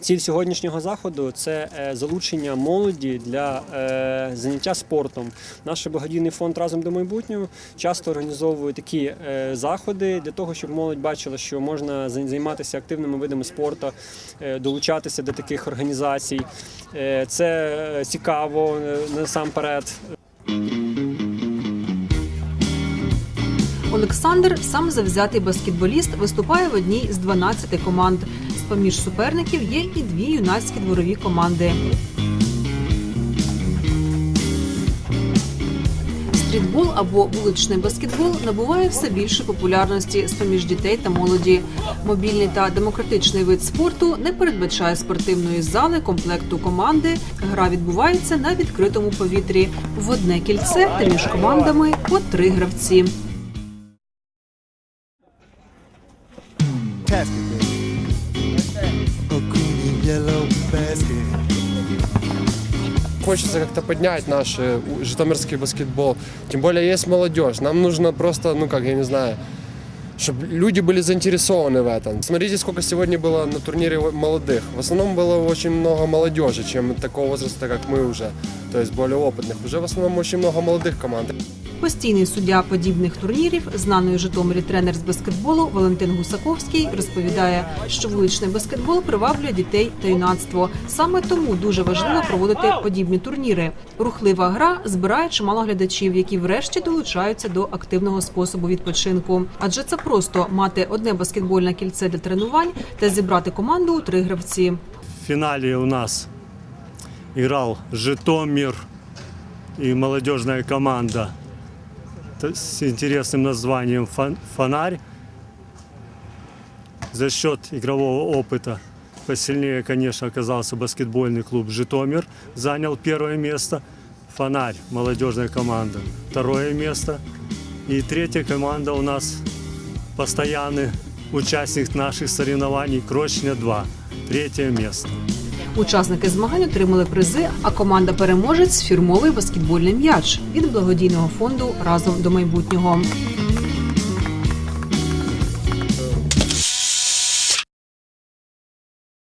Ціль сьогоднішнього заходу це е, залучення молоді для е, заняття спортом. Наш благодійний фонд разом до майбутнього часто організовує такі е, заходи для того, щоб молодь бачила, що можна займатися активними видами спорту, долучатися до таких організацій. Це цікаво насамперед. Олександр, сам завзятий баскетболіст, виступає в одній з 12 команд. Поміж суперників є і дві юнацькі дворові команди. Стрітбол або вуличний баскетбол набуває все більше популярності з поміж дітей та молоді. Мобільний та демократичний вид спорту не передбачає спортивної зали, комплекту команди. Гра відбувається на відкритому повітрі в одне кільце та між командами по три гравці. basket. A green and yellow basket. Хочется как-то поднять наш э, у- житомирский баскетбол. Тем более есть молодежь. Нам нужно просто, ну как, я не знаю, чтобы люди были заинтересованы в этом. Смотрите, сколько сегодня было на турнире молодых. В основном было очень много молодежи, чем такого возраста, как мы уже, то есть более опытных. Уже в основном очень много молодых команд. Постійний суддя подібних турнірів, знаний у Житомирі тренер з баскетболу Валентин Гусаковський розповідає, що вуличний баскетбол приваблює дітей та юнацтво. Саме тому дуже важливо проводити подібні турніри. Рухлива гра збирає чимало глядачів, які врешті долучаються до активного способу відпочинку. Адже це просто мати одне баскетбольне кільце для тренувань та зібрати команду у три гравці. В финале у нас играл Житомир и молодежная команда с интересным названием «Фон- «Фонарь». За счет игрового опыта посильнее, конечно, оказался баскетбольный клуб «Житомир», занял первое место. «Фонарь» – молодежная команда, второе место. И третья команда у нас постоянный участник наших соревнований «Крочня-2», третье место. Учасники змагань отримали призи, а команда переможець фірмовий баскетбольний м'яч від благодійного фонду разом до майбутнього.